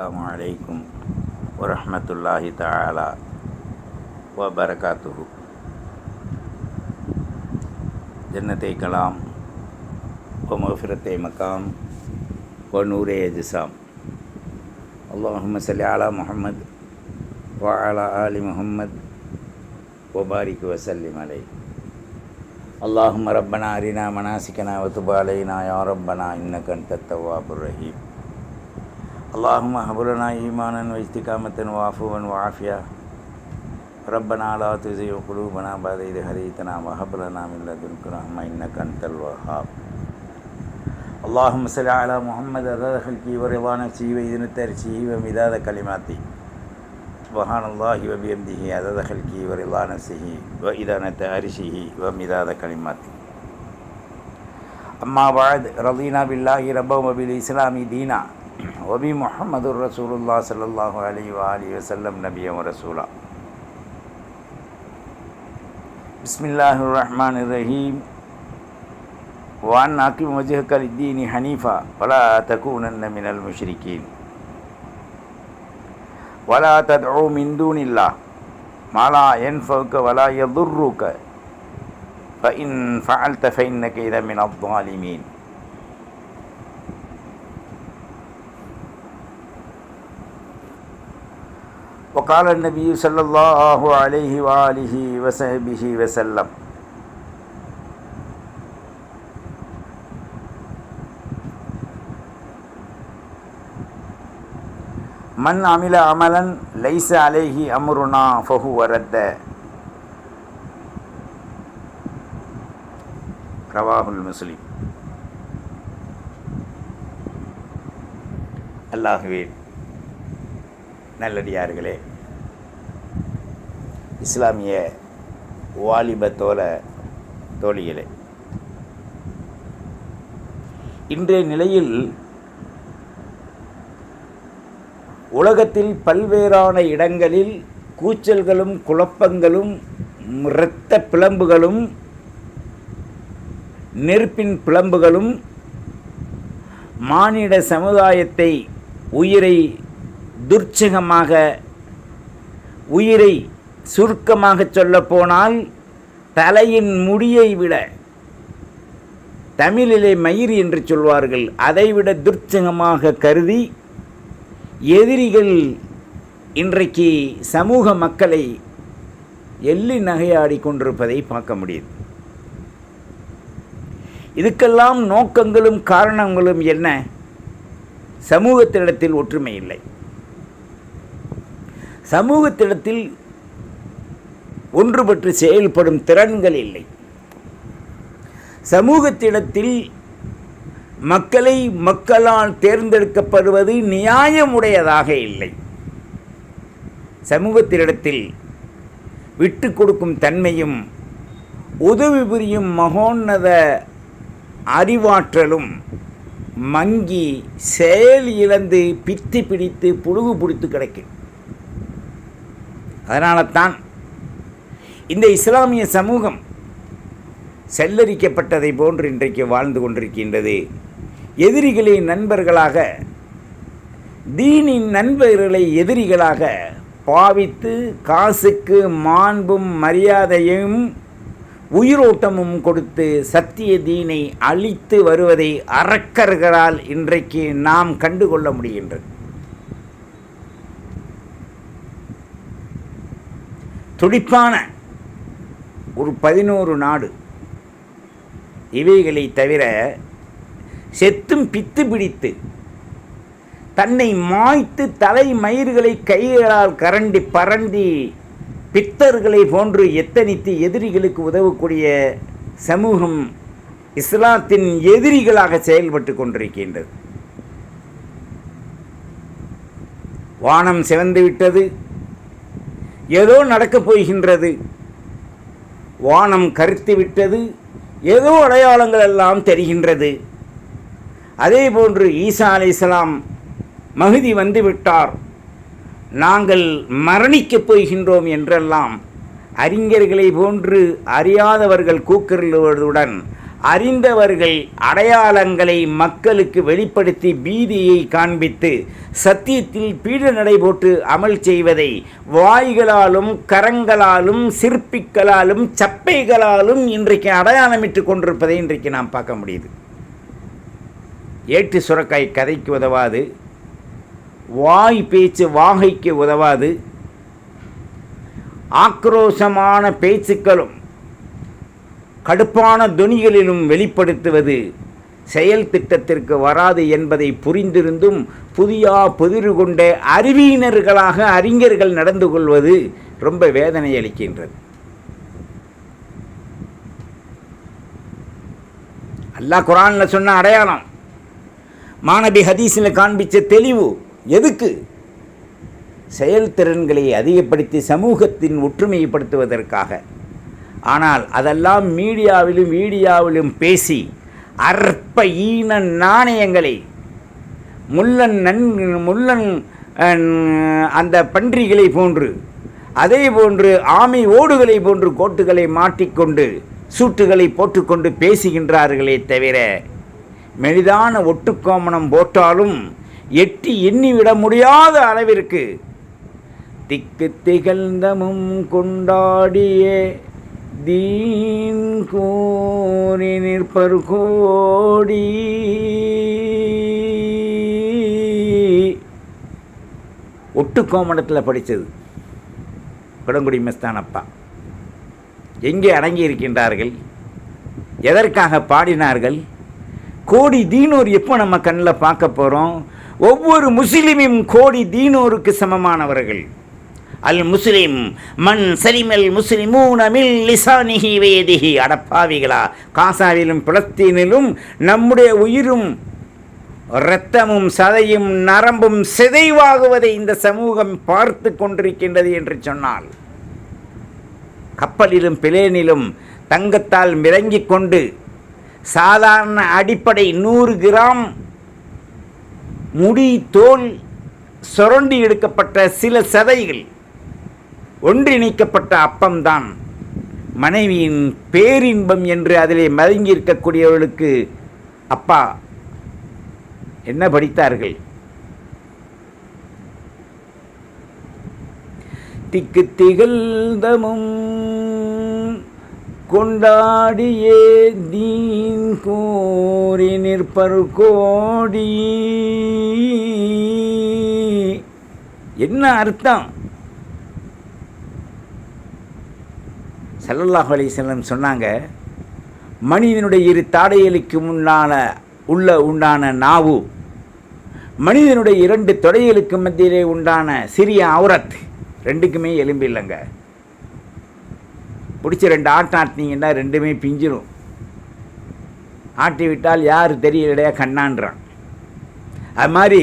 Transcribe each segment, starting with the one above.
அஸ்லாம் வலைக்கும் வரமத்துல்லாஹி தாலா வ பரகாத்துஹு ஜன்னத்தை கலாம் ஒமஃபிரத்தை மக்காம் ஒ நூரே அஜிசாம் அல்லாஹும சல்லி அலா முஹம்மத் வ அலா ஆலி முஹம்மத் ஒபாரிக் வசல்லிம் அலை அல்லாஹும் ரப்பனா அரினா மனாசிக்கனா வத்துபாலைனா யா ரப்பனா இன்னக்கன் தத்தவாபுர் ரஹீம் اللهم هب لنا إيمانا واستقامة وعفوا وعافية ربنا لا تزغ قلوبنا بعد إذ هديتنا وهب لنا من لدنك رحمة إنك أنت الوهاب. اللهم صل على محمد عدد خلقه ورضا نفسه وإذن ترسه ومداد كلماته. سبحان الله وبحمده عدد خلقه ورضا نفسه وإدانة عرشه ومداد كلماته. أما بعد رضينا بالله ربا وبالإسلام دينا. وبمحمد رسول الله صلى الله عليه وآله وسلم نبيا ورسولا. بسم الله الرحمن الرحيم. وأن أقم وجهك للدين حنيفا ولا تكونن من المشركين. ولا تدعو من دون الله. ما لا ينفعك ولا يضرك. فإن فعلت فإنك إذا من الظالمين. وقال النبي صلى الله عليه وآله وصحبه وسلم من عمل عملا ليس عليه أمرنا فهو رد ரவாஹுல் முஸ்லிம் அல்லாஹுவே நல்லடியார்களே இஸ்லாமிய வாலிப தோல தோழிகளே. இன்றைய நிலையில் உலகத்தில் பல்வேறான இடங்களில் கூச்சல்களும் குழப்பங்களும் இரத்த பிளம்புகளும் நெருப்பின் பிளம்புகளும் மானிட சமுதாயத்தை உயிரை துர்ச்சகமாக உயிரை சுருக்கமாக சொல்லப்போனால் தலையின் முடியை விட தமிழிலே மயிர் என்று சொல்வார்கள். அதைவிட துர்ச்சகமாக கருதி எதிரிகள் இன்றைக்கு சமூக மக்களை எள்ளி நகையாடி கொண்டிருப்பதை பார்க்க முடியுது. இதுக்கெல்லாம் நோக்கங்களும் காரணங்களும் என்ன? சமூகத்திடத்தில் ஒற்றுமை இல்லை. சமூகத்திடத்தில் ஒன்றுபட்டு செயல்படும் திறன்கள் இல்லை. சமூகத்திடத்தில் மக்களை மக்களால் தேர்ந்தெடுக்கப்படுவது நியாயமுடையதாக இல்லை. சமூகத்தினிடத்தில் விட்டு கொடுக்கும் தன்மையும் உதவி புரியும் மகோன்னத அறிவாற்றலும் மங்கி செயல் இழந்து பித்தி பிடித்து புழுகு பிடித்து கிடைக்கும் அதனால தான் இந்த இஸ்லாமிய சமூகம் செல்லரிக்கப்பட்டதை போன்று இன்றைக்கு வாழ்ந்து கொண்டிருக்கின்றது. எதிரிகளை நண்பர்களாக தீனின் நண்பர்களை எதிரிகளாக பாவித்து காசுக்கு மாண்பும் மரியாதையும் உயிரோட்டமும் கொடுத்து சத்திய தீனை அழித்து வருவதை அறக்கர்களால் இன்றைக்கு நாம் கண்டுகொள்ள முடிகின்றது. துடிப்பான ஒரு பதினோரு நாடு. இவைகளை தவிர செத்தும் பித்து பிடித்து தன்னை மாய்த்து தலை மயிர்களை கைகளால் கரண்டி பரண்டி பித்தர்களை போன்று எத்தனித்து எதிரிகளுக்கு உதவக்கூடிய சமூகம் இஸ்லாத்தின் எதிரிகளாக செயல்பட்டு கொண்டிருக்கின்றது. வானம் சிவந்து விட்டது. ஏதோ நடக்கப் போகின்றது. வானம் கருத்து விட்டது ஏதோ அடையாளங்கள் எல்லாம் தெரிகின்றது. அதே போன்று ஈசா அலை இஸ்லாம் மகுதி வந்துவிட்டார் நாங்கள் மரணிக்கப் போகின்றோம் என்றெல்லாம் அறிஞர்களை போன்று அறியாதவர்கள் கூக்கரிடுவதுடன் அறிந்தவர்கள் அடையாளங்களை மக்களுக்கு வெளிப்படுத்தி பீதியை காண்பித்து சத்தியத்தில் பீட நடைபோட்டு அமல் செய்வதை வாய்களாலும் கரங்களாலும் சிற்பிக்களாலும் சப்பைகளாலும் இன்றைக்கு அடையாளமிட்டு கொண்டிருப்பதை இன்றைக்கு நாம் பார்க்க முடியுது. ஏட்டு சுரக்காய் கதைக்கு உதவாது. வாய் பேச்சு வாகைக்கு உதவாது. ஆக்ரோஷமான பேச்சுக்களும் கடுப்பான துணிகளிலும் வெளிப்படுத்துவது செயல் திட்டத்திற்கு வராது என்பதை புரிந்திருந்தும் புதியா புதிரு கொண்ட அறிவியினர்களாக அறிஞர்கள் நடந்து கொள்வது ரொம்ப வேதனை அளிக்கின்றது. அல்லாஹ் குரானில் சொன்ன அடையாளம் மாணவி ஹதீஸில் காண்பிச்ச தெளிவு எதுக்கு? செயல்திறன்களை அதிகப்படுத்தி சமூகத்தின் ஒற்றுமைப்படுத்துவதற்காக ஆனால் அதெல்லாம் மீடியாவிலும் வீடியாவிலும் பேசி அற்ப ஈன நாணயங்களை முள்ளன் நன் முள்ளன் அந்த பன்றிகளை போன்று அதே போன்று ஆமை ஓடுகளை போன்று கோட்டுகளை மாட்டிக்கொண்டு சூட்டுகளை போட்டுக்கொண்டு பேசுகின்றார்களே தவிர மெலிதான ஒட்டுக்கோமணம் போட்டாலும் எட்டி எண்ணிவிட முடியாத அளவிற்கு திக்கு திகழ்ந்தமும் கொண்டாடியே தீன் கூறி நிற்பர் கோடி. ஒட்டு கோமணத்தில் படித்தது குடங்குடி மெஸ்தானப்பா. எங்கே அடங்கி இருக்கின்றார்கள் எதற்காக பாடினார்கள்? கோடி தீனோர் எப்போ நம்ம கண்ணில் பார்க்க போகிறோம்? ஒவ்வொரு முஸ்லீமும் கோடி தீனோருக்கு சமமானவர்கள். அல் முஸ்லிம் மண் சரிமல் முஸ்லிமூன மில் லிசானிஹி வேதிஹி அடப்பாவிகளா காசாவிலும் பிளஸ்தீனிலும் நம்முடைய உயிரும் இரத்தமும் சதையும் நரம்பும் சிதைவாகுவதை இந்த சமூகம் பார்த்து கொண்டிருக்கின்றது என்று சொன்னால் கப்பலிலும் பிளேனிலும் தங்கத்தால் மிதங்கிக் கொண்டு சாதாரண அடிப்படை நூறு கிராம் முடி தோல் சுரண்டி எடுக்கப்பட்ட சில சதைகள் ஒன்றிணைக்கப்பட்ட அப்பம்தான். மனைவியின் பேரின்பம் என்று அதிலே மதங்கி இருக்கக்கூடியவர்களுக்கு அப்பா என்ன படித்தார்கள்? திக்கு திகழ்ந்தமும் கொண்டாடியே தீன் கோரி நிற்பர் கோடி. என்ன அர்த்தம்? ஸல்லல்லாஹு அலைஹி சொன்னாங்க மனிதனுடைய இரு தாடையலுக்கு முன்னான உள்ள உண்டான நாவு மனிதனுடைய இரண்டு தொடையலுக்கு மத்தியிலே உண்டான சிறிய அவுரத் ரெண்டுக்குமே எலும்பு இல்லைங்க. பிடிச்ச ரெண்டு ஆட்டம் ஆட்டினீங்கன்னா ரெண்டுமே பிஞ்சிடும் ஆட்டி விட்டால் யார் தெரியலையா கண்ணான்றான். அது மாதிரி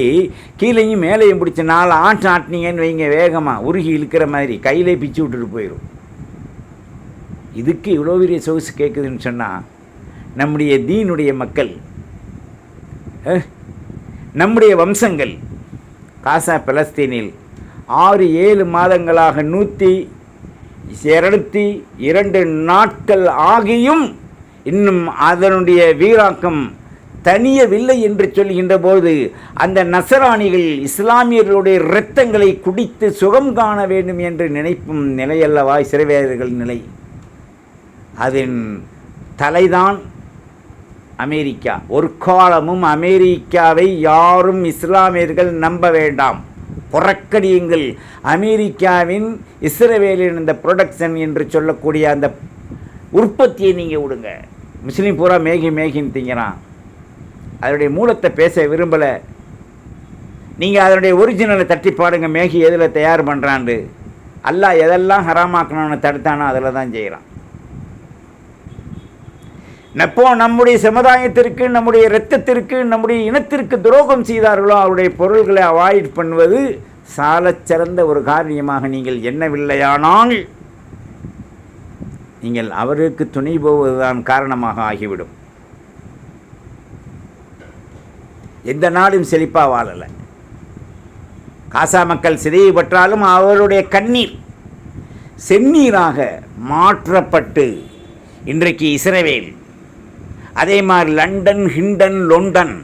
கீழேயும் மேலேயும் பிடிச்ச நாலு ஆட்டம் ஆட்டினீங்கன்னு வைங்க வேகமாக உருகி இழுக்கிற மாதிரி கையிலே பிச்சு விட்டுட்டு போயிடும் இதுக்கு இவ்வளோ பெரிய சொகுசு கேட்குதுன்னு சொன்னால் நம்முடைய தீனுடைய மக்கள் நம்முடைய வம்சங்கள் காசா பலஸ்தீனில் ஆறு ஏழு மாதங்களாக நூற்றி இரநூத்தி இரண்டு நாட்கள் ஆகியும் இன்னும் அதனுடைய வீராக்கம் தனியவில்லை என்று சொல்கின்ற போது அந்த நசராணிகள் இஸ்லாமியர்களுடைய இரத்தங்களை குடித்து சுகம் காண வேண்டும் என்று நினைப்பும் நிலையல்லவா? சிறைவேதர்கள் நிலை. அதன் தலைதான் அமெரிக்கா. ஒரு காலமும் அமெரிக்காவை யாரும் இஸ்லாமியர்கள் நம்ப வேண்டாம். புறக்கடியுங்கள் அமெரிக்காவின் இஸ்ரவேலின் இந்த ப்ரொடக்ஷன் என்று சொல்லக்கூடிய அந்த உற்பத்தியை நீங்கள் விடுங்க. முஸ்லீம் பூரா மேகி மேகின்னு திங்கிறான். அதனுடைய மூலத்தை பேச விரும்பலை. நீங்கள் அதனுடைய ஒரிஜினலை தட்டி பாடுங்க மேகி எதில் தயார் பண்ணுறான்னு அல்லாஹ் எதெல்லாம் ஹராமாக்கணும்னு தடுத்தானோ அதில் தான் செய்கிறான் எப்போ நம்முடைய சமுதாயத்திற்கு நம்முடைய இரத்தத்திற்கு நம்முடைய இனத்திற்கு துரோகம் செய்தார்களோ அவருடைய பொருள்களை அவாய்ட் பண்ணுவது சாலச்சிறந்த ஒரு காரியமாக நீங்கள் எண்ணவில்லையானால் நீங்கள் அவருக்கு துணை போவதுதான் காரணமாக ஆகிவிடும். எந்த நாடும் செழிப்பாக வாழலை. காசா மக்கள் சிதைவு பெற்றாலும் அவருடைய கண்ணீர் செந்நீராக மாற்றப்பட்டு இன்றைக்கு இஸ்ரவேல் அதே மாதிரி லண்டன் ஹிண்டன் லொண்டன்.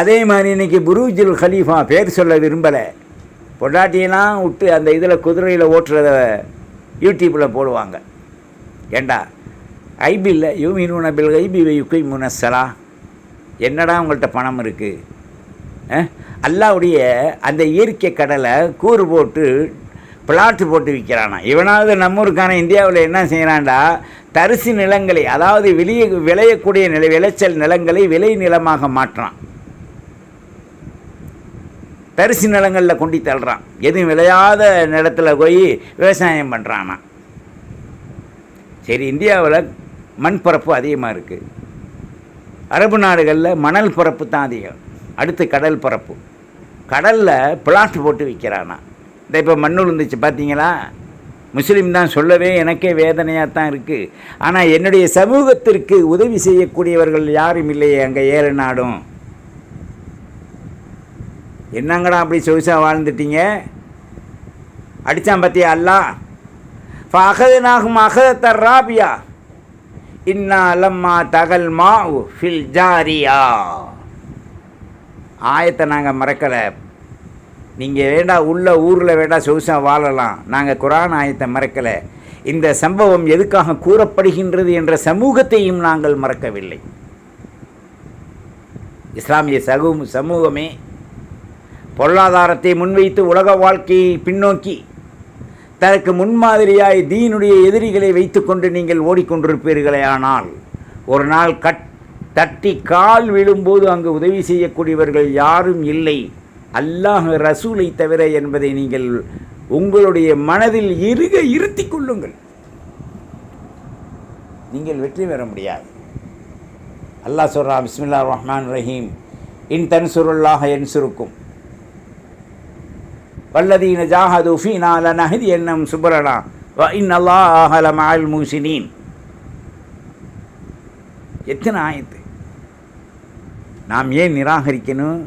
அதே மாதிரி இன்றைக்கி புரூஜில் ஹலீஃபா பேர் சொல்ல விரும்பலை. பொண்டாட்டியெல்லாம் விட்டு அந்த இதில் குதிரையில் ஓட்டுறத யூடியூப்பில் போடுவாங்க. ஏண்டா? ஐபி இல்லை யூ யூமினூன பில் ஐபி யுக்கை முனசலா என்னடா உங்கள்கிட்ட பணம் இருக்குது அல்லாவுடைய அந்த இயற்கை கடலை கூறு போட்டு பிளாட்டு போட்டு விற்கிறானா இவனாவது நம்ம ஊருக்கான இந்தியாவில் என்ன செய்கிறான்டா தரிசு நிலங்களை அதாவது வெளியே விளையக்கூடிய நில விளைச்சல் நிலங்களை விளை நிலமாக மாற்றுறான் தரிசு நிலங்களில் கொண்டு தள்ளுறான். எதுவும் விளையாத நிலத்துல போய் விவசாயம் பண்ணுறானா சரி இந்தியாவில் மண் பரப்பு அதிகமாக இருக்குது அரபு நாடுகளில் மணல் பரப்பு தான் அதிகம். அடுத்து கடல் பரப்பு. கடலில் பிளாட் போட்டு விற்கிறானா இந்த இப்போ மண் விழுந்துச்சு பார்த்தீங்களா முஸ்லீம் தான் சொல்லவே எனக்கே வேதனையாக தான் இருக்குது ஆனால் என்னுடைய சமூகத்திற்கு உதவி செய்யக்கூடியவர்கள் யாரும் இல்லையே அங்கே ஏழு நாடும். என்னங்கடா அப்படி சொகுசாக வாழ்ந்துட்டீங்க? அடித்தான் பார்த்தியா அல்லா ஃபகதனாகும் அகத ராபியா. இன்னா லம்மா தகல் மா ஃபில் ஜாரியா. ஆயத்தை நாங்கள் மறக்கலை. நீங்கள் வேண்டா உள்ள ஊரில் வேண்டா சொகுசாக வாழலாம். நாங்கள் குரான் ஆயத்தை மறக்கலை. இந்த சம்பவம் எதுக்காக கூறப்படுகின்றது என்ற சமூகத்தையும் நாங்கள் மறக்கவில்லை. இஸ்லாமிய சகு சமூகமே பொருளாதாரத்தை முன்வைத்து உலக வாழ்க்கையை பின்னோக்கி தனக்கு முன்மாதிரியாய் தீனுடைய எதிரிகளை வைத்துக்கொண்டு நீங்கள் ஓடிக்கொண்டிருப்பீர்களே ஆனால் ஒரு நாள் கட் தட்டி கால் விழும்போது அங்கு உதவி செய்யக்கூடியவர்கள் யாரும் இல்லை. அல்லாஹ் ரசூலை தவிர என்பதை நீங்கள் உங்களுடைய மனதில் இருக இருத்தி கொள்ளுங்கள். நீங்கள் வெற்றி பெற முடியாது. அல்லாஹ் சொல்கிறா பிஸ்மில்லா ரஹ்மான் ரஹீம். இன் தன்சுருல்லாக என் சுருக்கும் வல்லதீன ஜாஹது ஃபீனால லனஹதி என்னம் சுபரனா. வ இன் அல்லாஹ் மால் மூசினீன் எத்தனை ஆயத்து? நாம் ஏன் நிராகரிக்கணும்?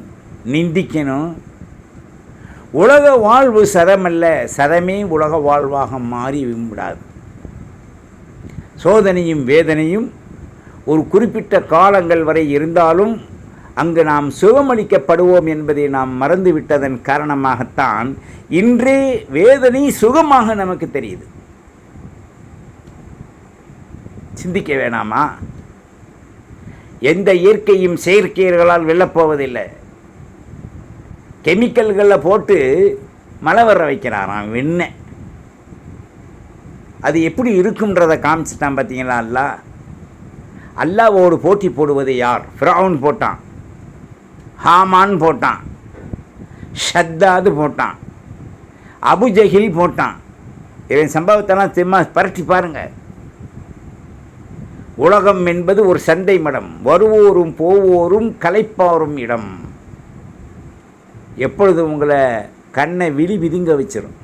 நிந்திக்கணும். உலக வாழ்வு சதமல்ல சதமே உலக வாழ்வாக மாறி விடாது. சோதனையும் வேதனையும் ஒரு குறிப்பிட்ட காலங்கள் வரை இருந்தாலும் அங்கு நாம் சுகமளிக்கப்படுவோம் என்பதை நாம் மறந்துவிட்டதன் காரணமாகத்தான் இன்றே வேதனை சுகமாக நமக்கு தெரியுது. சிந்திக்க வேணாமா? எந்த இயற்கையும் செயற்கையர்களால் வெல்லப்போவதில்லை கெமிக்கல்களில் போட்டு மழை வர வைக்கிறாராம் வெண்ணை. அது எப்படி இருக்குன்றதை காமிச்சிட்டான் பார்த்தீங்களா அல்லா? அல்லாவோடு போட்டி போடுவது யார்? ஃப்ரௌன் போட்டான். ஹாமான் போட்டான். ஷத்தாது போட்டான். அபுஜஹில் போட்டான். இவன் சம்பவத்தெல்லாம் திரும்ப பரட்டி பாருங்கள் உலகம் என்பது ஒரு சண்டை மடம். வருவோரும் போவோரும் கலைப்பாரும் இடம். எப்பொழுது உங்களை கண்ணை விழி விதுங்க வச்சிடும்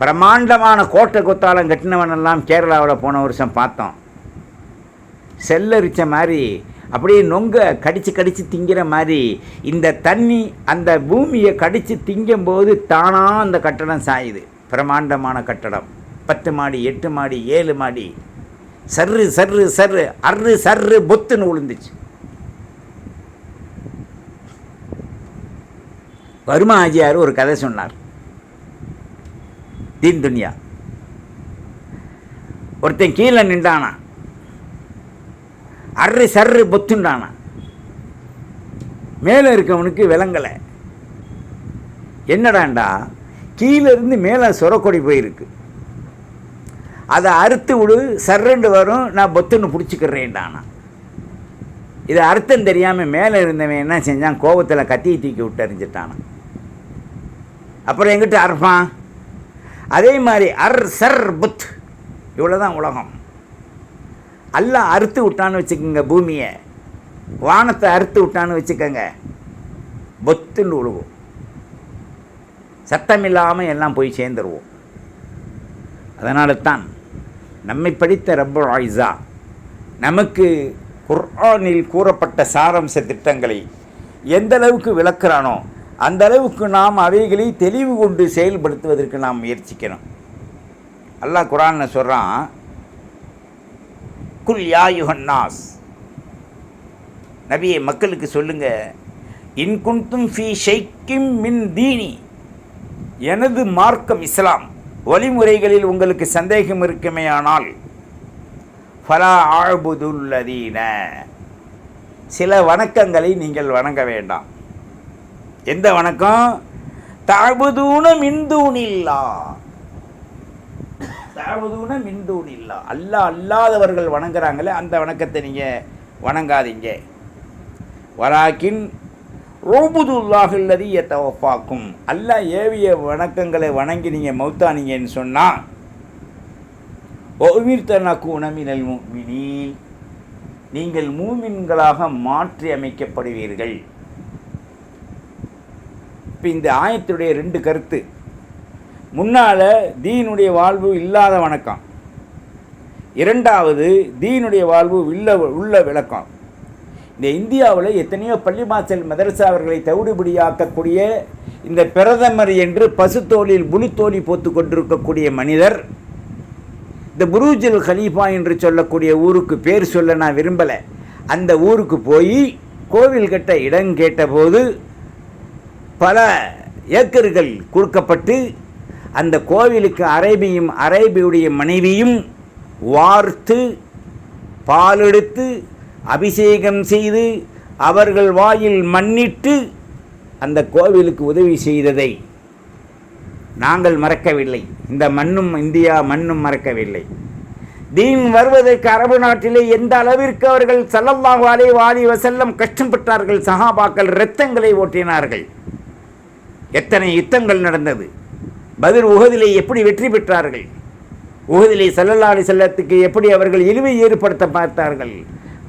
பிரம்மாண்டமான கோட்டை கொத்தாலம் கட்டினவனெல்லாம் கேரளாவில் போன வருஷம் பார்த்தோம். செல்லரிச்ச மாதிரி அப்படியே நொங்க கடித்து கடித்து திங்கிற மாதிரி இந்த தண்ணி அந்த பூமியை கடித்து திங்கும்போது தானாக அந்த கட்டடம் சாயுது. பிரம்மாண்டமான கட்டடம். பத்து மாடி எட்டு மாடி ஏழு மாடி. சர்ரு சர்ரு சர்ரு அர்ரு சர்ரு பொத்துன்னு விழுந்துச்சு வருமா ஆஜியார் ஒரு கதை சொன்னார். தீன் துன்யா. ஒருத்தன் கீழே நின்றானா. அர்ரு சர்ரு பொத்துண்டானா. மேலே இருக்கவனுக்கு விளங்கலை. என்னடாண்டா கீழே இருந்து மேலே சொரக்கொடி போயிருக்கு. அதை அறுத்து விடு சர்ரண்டு வரும் நான் பொத்துன்னு பிடிச்சிக்கிறேன்டானா. இது அர்த்தம் தெரியாமல் மேலே இருந்தவன் என்ன செஞ்சான்? கோபத்தில் கத்தியை தூக்கி விட்டு எறிஞ்சிட்டானான் அப்புறம் எங்கிட்ட அறுப்பான் அதே மாதிரி அர் சர் புத். இவ்வளோ தான் உலகம். எல்லாம் அறுத்து விட்டான்னு வச்சுக்கோங்க பூமியை. வானத்தை அறுத்து விட்டான்னு வச்சுக்கோங்க. பொத்துன்னு உழுவோம் சத்தம் இல்லாமல் எல்லாம் போய் சேர்ந்துருவோம். அதனால தான் நம்மை படித்த ரப்பர் ஆயிசா நமக்கு குர்ஆனில் கூறப்பட்ட சாரம்ச திட்டங்களை எந்த அளவுக்கு விளக்குறானோ அந்த அளவுக்கு நாம் அவைகளை தெளிவு கொண்டு செயல்படுத்துவதற்கு நாம் முயற்சிக்கணும். அல்லாஹ் குரான் சொல்கிறான் குல் யாயுஹன்னாஸ் நபியை மக்களுக்கு சொல்லுங்க இன்குன்தும் ஃபி ஷைக்கிம் மின் தீனி. எனது மார்க்கம் இஸ்லாம். வழிமுறைகளில் உங்களுக்கு சந்தேகம் இருக்குமேயானால் ஃபலா ஆழ்புதுல்லதீன சில வணக்கங்களை நீங்கள் வணங்க வேண்டாம். எந்த வணக்கம்? தாபுதூன மின்தூனில்லா தாபுதூன மின்தூனில்லா அல்லா அல்லாதவர்கள் வணங்குறாங்களே அந்த வணக்கத்தை நீங்கள் வணங்காதீங்க. வராக்கின் ரோபுதுல்லாஹில்லதி எத்தவப்பாக்கும் அல்லா ஏவிய வணக்கங்களை வணங்கி நீங்கள் மௌத்தானீங்கன்னு சொன்னால் ஒவிர்த்தனக்கு உணமினல் முக்மினீன் நீங்கள் மூமின்களாக மாற்றி அமைக்கப்படுவீர்கள் இப்போ இந்த ஆயத்துடைய ரெண்டு கருத்து. முன்னால் தீனுடைய வாழ்வு இல்லாத வணக்கம். இரண்டாவது தீனுடைய வாழ்வு உள்ள உள்ள விளக்கம். இந்த இந்தியாவில் எத்தனையோ பள்ளிமாசல் மதரசா அவர்களை தவிடுபடியாக்கக்கூடிய இந்த பிரதமர் என்று பசுத்தோலில் புழுத்தோலி போத்து கொண்டிருக்கக்கூடிய மனிதர் இந்த புரூஜல் கலீஃபா என்று சொல்லக்கூடிய ஊருக்கு பேர் சொல்ல நான் விரும்பலை. அந்த ஊருக்கு போய் கோவில் கட்ட இடம் கேட்டபோது பல ஏக்கர்கள் கொடுக்கப்பட்டு அந்த கோவிலுக்கு அரேபியும் அரேபியுடைய மனைவியும் வார்த்து பாலெடுத்து அபிஷேகம் செய்து அவர்கள் வாயில் மன்னிட்டு அந்த கோவிலுக்கு உதவி செய்ததை நாங்கள் மறக்கவில்லை. இந்த மண்ணும் இந்தியா மண்ணும் மறக்கவில்லை. தீன் வருவதற்கு அரபு நாட்டிலே எந்த அளவிற்கு அவர்கள் சல்லல்லாஹு அலைஹி வாலி வசல்லம் கஷ்டப்பட்டார்கள் சஹாபாக்கள் இரத்தங்களை ஓட்டினார்கள். எத்தனை யுத்தங்கள் நடந்தது? பதில் உகதிலே எப்படி வெற்றி பெற்றார்கள்? உகதிலே சல்லல்லா செல்லத்துக்கு எப்படி அவர்கள் இழிவை ஏற்படுத்த பார்த்தார்கள்?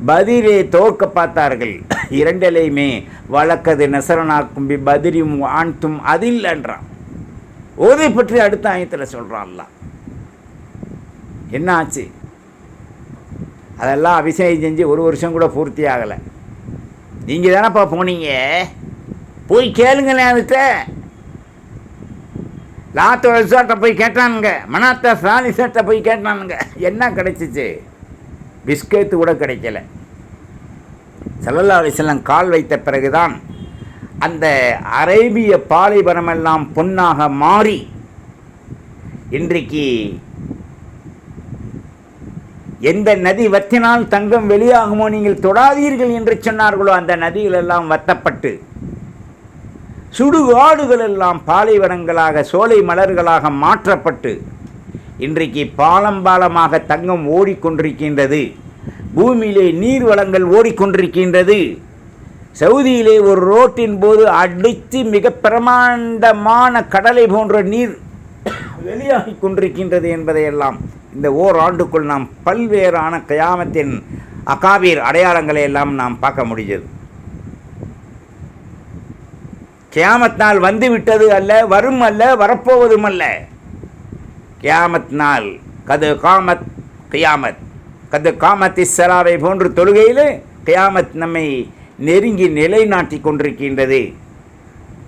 பதிலே தோற்க பார்த்தார்கள். இரண்டிலையுமே வழக்கது நெசரனாக்கும் பி பதிரியும் ஆண்தும் அதில் என்றான். ஓதை பற்றி அடுத்த ஆயத்தில் சொல்கிறான்ல என்ன ஆச்சு அதெல்லாம் அபிஷேகம் செஞ்சு ஒரு வருஷம் கூட பூர்த்தி ஆகலை நீங்கள் தானப்பா போனீங்க? போய் கேளுங்களேன் அதுகிட்ட லாத்த ரிசார்ட்டை போய் கேட்டானுங்க. மனாத்தா சாலிசர்ட்டை போய் கேட்டானுங்க. என்ன கிடைச்சிச்சு? பிஸ்கெட்டு கூட கிடைக்கல. சல்லல்லா அலிஸ்லாம் கால் வைத்த பிறகுதான் அந்த அரேபிய பாலைவனமெல்லாம் பொன்னாக மாறி இன்றைக்கு எந்த நதி வத்தினால் தங்கம் வெளியாகுமோ நீங்கள் தொடாதீர்கள் என்று சொன்னார்களோ அந்த நதியிலெல்லாம் வத்தப்பட்டு சுடுகாடுகள் எல்லாம் பாலைவனங்களாக சோலை மலர்களாக மாற்றப்பட்டு இன்றைக்கு பாலம் பாலமாக தங்கம் ஓடிக்கொண்டிருக்கின்றது. பூமியிலே நீர் வளங்கள் ஓடிக்கொண்டிருக்கின்றது. சவுதியிலே ஒரு ரோட்டின் போது அடித்து மிக பிரமாண்டமான கடலை போன்ற நீர் வெளியாகி கொண்டிருக்கின்றது என்பதையெல்லாம் இந்த ஓராண்டுக்குள் நாம் பல்வேறான கயாமத்தின் அகாபீர் அடையாளங்களை எல்லாம் நாம் பார்க்க முடிஞ்சது. கியாமத் நாள் வந்து விட்டது அல்ல வரும் அல்ல வரப்போவதும் அல்ல. கியாமத் நாள் கது காமத் கியாமத். கது காமத் இஸ்ஸலாவை போன்ற தொழுகையில் கியாமத் நம்மை நெருங்கி நிலைநாட்டி கொண்டிருக்கின்றது.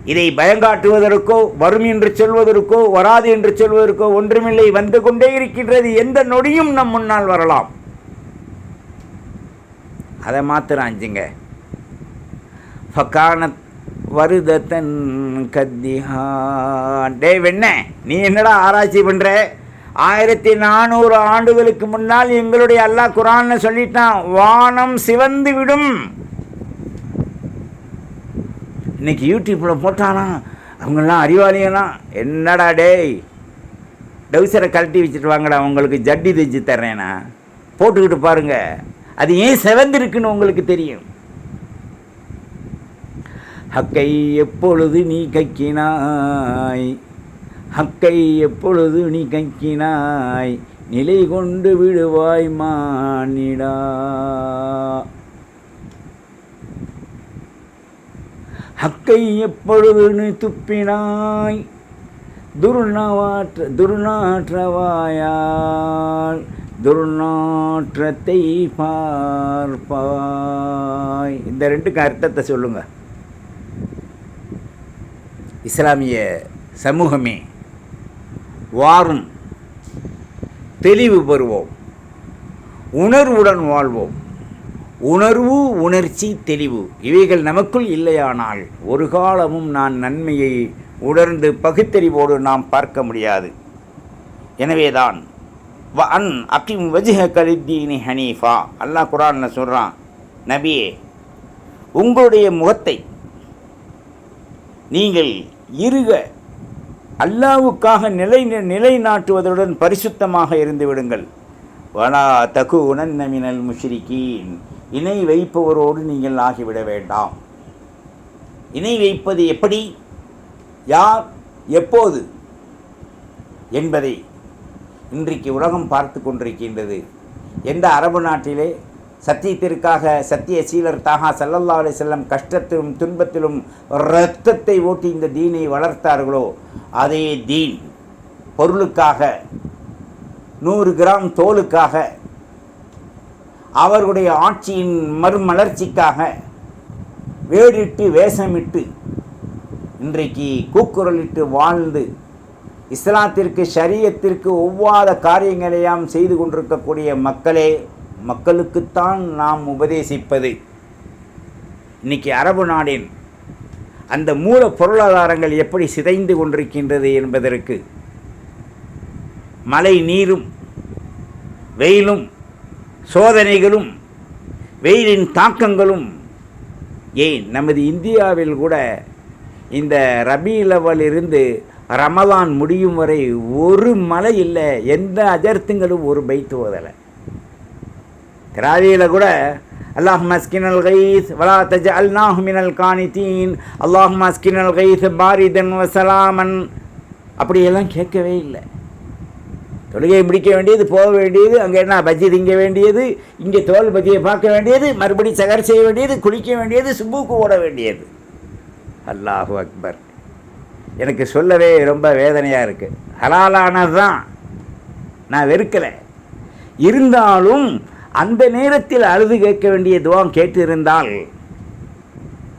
இதை பயங்காட்டுவதற்கோ வரும் என்று சொல்வதற்கோ வராது என்று சொல்வதற்கோ ஒன்றுமில்லை வந்து கொண்டே இருக்கின்றது. எந்த நொடியும் நம் முன்னால் வரலாம். அதை மாத்திரம் அஞ்சுங்க. ஃபக்கானத் வருதத்தன் கத்திஹான் டே வெண்ண நீ என்னடா ஆராய்ச்சி பண்ணுற ஆயிரத்தி நானூறு ஆண்டுகளுக்கு முன்னால் எங்களுடைய அல்லாஹ் குரான்னு சொல்லிட்டான் வானம் சிவந்து விடும். இன்னைக்கு யூடியூப்பில் போட்டானா? அவங்கெல்லாம் அறிவாளியனா என்னடா டேய் டவுசரை கழட்டி வச்சுட்டு வாங்கடா உங்களுக்கு ஜட்டி தைச்சு தர்றேனா? போட்டுக்கிட்டு பாருங்க. அது ஏன் செவந்திருக்குன்னு உங்களுக்கு தெரியும். ஹக்கை எப்பொழுது நீ கக்கினாய்? ஹக்கை எப்பொழுது நீ கக்கினாய்? நிலை கொண்டு விடுவாய் மானிடா. ஹக்கை எப்பொழுது நீ துப்பினாய்? துர்நாற்ற துர்நாற்றவாயால் துர்நாற்றத்தை பார்ப்பாய். இந்த ரெண்டுக்கு அர்த்தத்தை சொல்லுங்கள் இஸ்லாமிய சமூகமே வாரும் தெளிவு பெறுவோம் உணர்வுடன் வாழ்வோம். உணர்வு உணர்ச்சி தெளிவு இவைகள் நமக்குள் இல்லையானால் ஒரு காலமும் நான் நன்மையை உணர்ந்து பகுத்தறிவோடு நாம் பார்க்க முடியாது. எனவேதான் வ அன் அக்கிம் வஜ்ஹ கலித்தீனி ஹனீஃபா. அல்லாஹ் குரானில் சொல்கிறான் நபியே உங்களுடைய முகத்தை நீங்கள் இருக. அல்லாவுக்காக நிலை நிலைநாட்டுவதுடன் பரிசுத்தமாக இருந்து விடுங்கள். வலா தகு உணன்னமினல் முஷ்ரிக்கீன் இணை வைப்பவரோடு நீங்கள் ஆகிவிட வேண்டாம். இணை வைப்பது எப்படி? யார்? எப்போது? என்பதை இன்றைக்கு உலகம் பார்த்து கொண்டிருக்கின்றது. எந்த அரபு நாட்டிலே சத்தியத்திற்காக சத்திய சீலர் தாகா சல்லல்லா அலி செல்லம் கஷ்டத்திலும் துன்பத்திலும் இரத்தத்தை ஓட்டி இந்த தீனை வளர்த்தார்களோ அதே தீன் பொருளுக்காக நூறு கிராம் தோலுக்காக அவர்களுடைய ஆட்சியின் மறுமலர்ச்சிக்காக வேடிட்டு வேஷமிட்டு இன்றைக்கு கூக்குரலிட்டு வாழ்ந்து இஸ்லாத்திற்கு ஷரியத்திற்கு ஒவ்வாத காரியங்களையாம் செய்து கொண்டிருக்கக்கூடிய மக்களே மக்களுக்குத்தான் நாம் உபதேசிப்பது. இன்னைக்கு அரபு நாடின் அந்த மூல பொருளாதாரங்கள் எப்படி சிதைந்து கொண்டிருக்கின்றது என்பதற்கு மழை நீரும் வெயிலும் சோதனைகளும் வெயிலின் தாக்கங்களும் ஏன் நமது இந்தியாவில் கூட இந்த ரபி லெவலிருந்து ரமலான் முடியும் வரை ஒரு மழை இல்லை எந்த அஜர்த்துங்களும் ஒரு பைத்து ஓதலை. திராவியில் கூட அல்லாஹ் மஸ்கினல் கைஸ் வலா தஜ அல்நாஹ் மினல் காணித்தீன் அல்லாஹ் மஸ்கினல் கைஸ் பாரிதன் வசலாமன் அப்படியெல்லாம் கேட்கவே இல்லை. தொழுகையை முடிக்க வேண்டியது போக வேண்டியது அங்கே என்ன பஜ்ஜி திங்க வேண்டியது இங்கே தோல் பஜ்ஜியை பார்க்க வேண்டியது மறுபடி சகர் செய்ய வேண்டியது குளிக்க வேண்டியது சுப்புக்கு ஓட வேண்டியது. அல்லாஹு அக்பர். எனக்கு சொல்லவே ரொம்ப வேதனையாக இருக்குது ஹலாலானது தான் நான் வெறுக்கலை. இருந்தாலும் அந்த நேரத்தில் அழுது கேட்க வேண்டிய துவாம் கேட்டிருந்தால்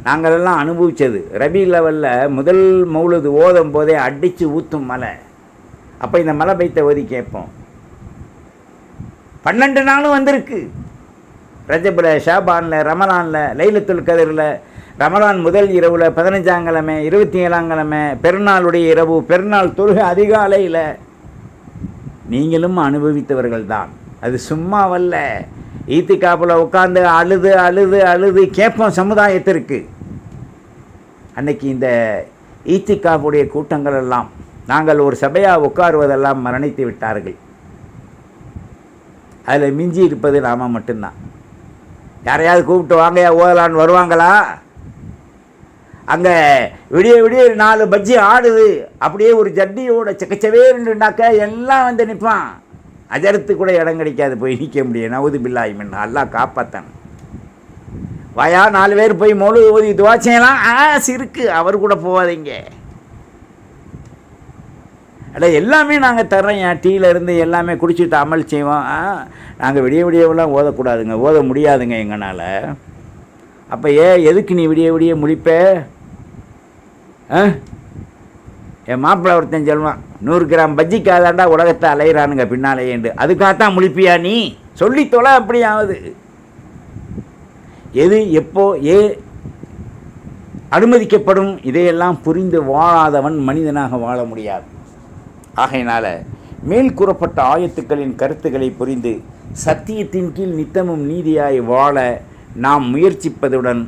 நாங்களெல்லாம் அனுபவித்தது ரபி லெவலில் முதல் மௌலது ஓதும் போதே அடித்து ஊற்றும் மலை. அப்போ இந்த மலை பைத்த ஓதி கேட்போம். பன்னெண்டு நாளும் வந்திருக்கு. ரஜபில் ஷாபானில் ரமலானில் லைலத்துல் கதிரில் ரமலான் முதல் இரவில் பதினஞ்சாங்கிழமை இருபத்தி ஏழாங்கிழமை பெருநாளுடைய இரவு பெருநாள் தொழுகை அதிகாலையில் நீங்களும் அது சும்மா அது சும்மாவல்ல. ஈத்திக்காப்பில் உட்காந்து அழுது அழுது அழுது கேட்போம் சமுதாயத்திற்கு. அன்னைக்கு இந்த ஈத்திக்காப்புடைய கூட்டங்கள் எல்லாம் நாங்கள் ஒரு சபையாக உட்காருவதெல்லாம் மரணித்து விட்டார்கள். அதில் மிஞ்சி இருப்பது நாம மட்டும்தான். யாரையாவது கூப்பிட்டு வாங்கயா ஓதலான்னு வருவாங்களா? அங்கே விடிய விடிய நாலு பஜ்ஜி ஆடுது. அப்படியே ஒரு ஜட்டியோட செக்கச்சவேருண்டாக்க எல்லாம் வந்து நிற்பான். அஜரத்து கூட இடம் கிடைக்காது போய் நிற்க முடியும். நவுது பில்லாய் மின் எல்லாம் காப்பாத்தான். வாயா நாலு பேர் போய் மொழு ஓதி துவாச்சையெல்லாம் ஆ சிறுக்கு. அவர் கூட போகாதீங்க அட எல்லாமே நாங்கள் தர்றோம். என் டீயில் எல்லாமே குடிச்சிட்டு அமல் செய்வோம். ஆ நாங்கள் விடிய விடியவெல்லாம் ஓதக்கூடாதுங்க. ஓத முடியாதுங்க எங்களால் அப்போ ஏ எதுக்கு நீ விடிய விடிய முடிப்ப ஆ? என் மாப்பிள்ளை ஒருத்தன் சொல்லுவான் நூறு கிராம் பஜ்ஜிக்காதாண்டா உலகத்தை அலையிறானுங்க பின்னாலேயேண்டு அதுக்காகத்தான் முழிப்பியா நீ? சொல்லி தொலை அப்படி ஆகுது எது எப்போ ஏ? அனுமதிக்கப்படும் இதையெல்லாம் புரிந்து வாழாதவன் மனிதனாக வாழ முடியாது. ஆகையினால் மேல் கூறப்பட்ட ஆயத்துக்களின் கருத்துக்களை புரிந்து சத்தியத்தின் கீழ் நித்தமும் நீதியாய் வாழ நாம் முயற்சிப்பதுடன்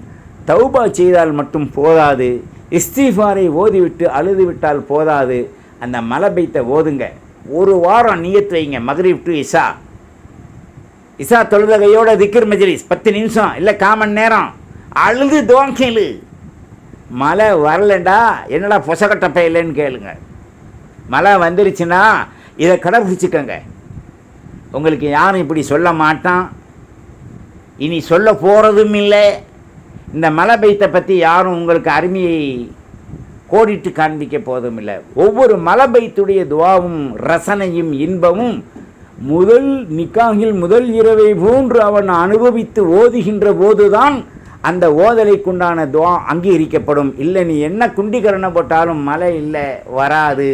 தௌபா செய்தால் மட்டும் போதாது இஸ்தீஃபாரை ஓதிவிட்டு அழுது விட்டால் போதாது. அந்த மலபைத்தை ஓதுங்க. ஒரு வாரம் நியத்து வைங்க மகரிப் டு இசா. இசா தொழுதகையோட திக்கிர் மஜ்லிஸ் பத்து நிமிஷம். இல்லை காமன் நேரம். அழுது துவங்கேளு மழை வரலண்டா என்னடா பொசக்கட்ட பையலன்னு கேளுங்க. மழை வந்துருச்சுன்னா இதை கடைபிடிச்சிக்கங்க உங்களுக்கு யாரும் இப்படி சொல்ல மாட்டான். இனி சொல்ல போகிறதும் இல்லை. இந்த மலை பெய்த்தை பற்றி யாரும் உங்களுக்கு அருமையை கோடிட்டு காண்பிக்க போதும் இல்லை. ஒவ்வொரு மலை பெய்த்துடைய துவாவும் ரசனையும் இன்பமும் முதல் நிக்காகில் முதல் இரவை போன்று அவன் அனுபவித்து ஓதுகின்ற போதுதான் அந்த ஓதலைக்குண்டான துவா அங்கீகரிக்கப்படும். இல்லை நீ என்ன குண்டிகரணை போட்டாலும் மழை இல்லை வராது.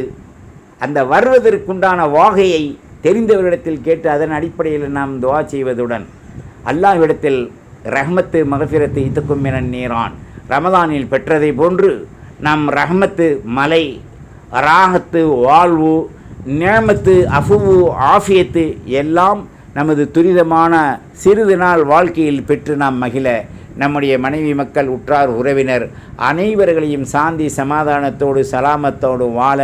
அந்த வருவதற்குண்டான வாகையை தெரிந்தவரிடத்தில் கேட்டு அதன் அடிப்படையில் நாம் துவா செய்வதுடன் அல்லாஹ்விடத்தில் ரஹமத்து மகஃபிரத்து இத்துக்கும் என நீரான். ரமதானில் பெற்றதை போன்று நம் ரஹமத்து மலை ராகத்து வாழ்வு நேமத்து அஃபுவு ஆஃபியத்து எல்லாம் நமது துரிதமான சிறிது நாள் வாழ்க்கையில் பெற்று நாம் மகிழ நம்முடைய மனைவி மக்கள் உற்றார் உறவினர் அனைவர்களையும் சாந்தி சமாதானத்தோடு சலாமத்தோடு வாழ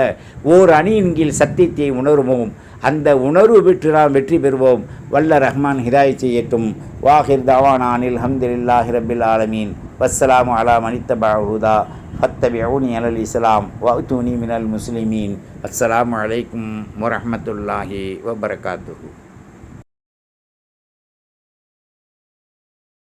ஓர் அணியின் கீழ் சத்தியத்தை உணர்வோம். அந்த உணர்வு பெற்று நாம் வெற்றி பெறுவோம். வல்ல ரஹ்மான் ஹிதாய் செய்யட்டும். வாஹிர் தவானானில் ஹம்தில்லாஹி ரபில் ஆலமீன். வஸ்ஸலாம் அலா மனித்தபா ஹுதா. ஃபத்தபிஊனி அலல் இஸ்லாம். வஅத்தூனி மினல் முஸ்லிமீன். அஸ்ஸலாம் அலைக்கும் வரமத்துல்லாஹி வபரகாத்துஹு.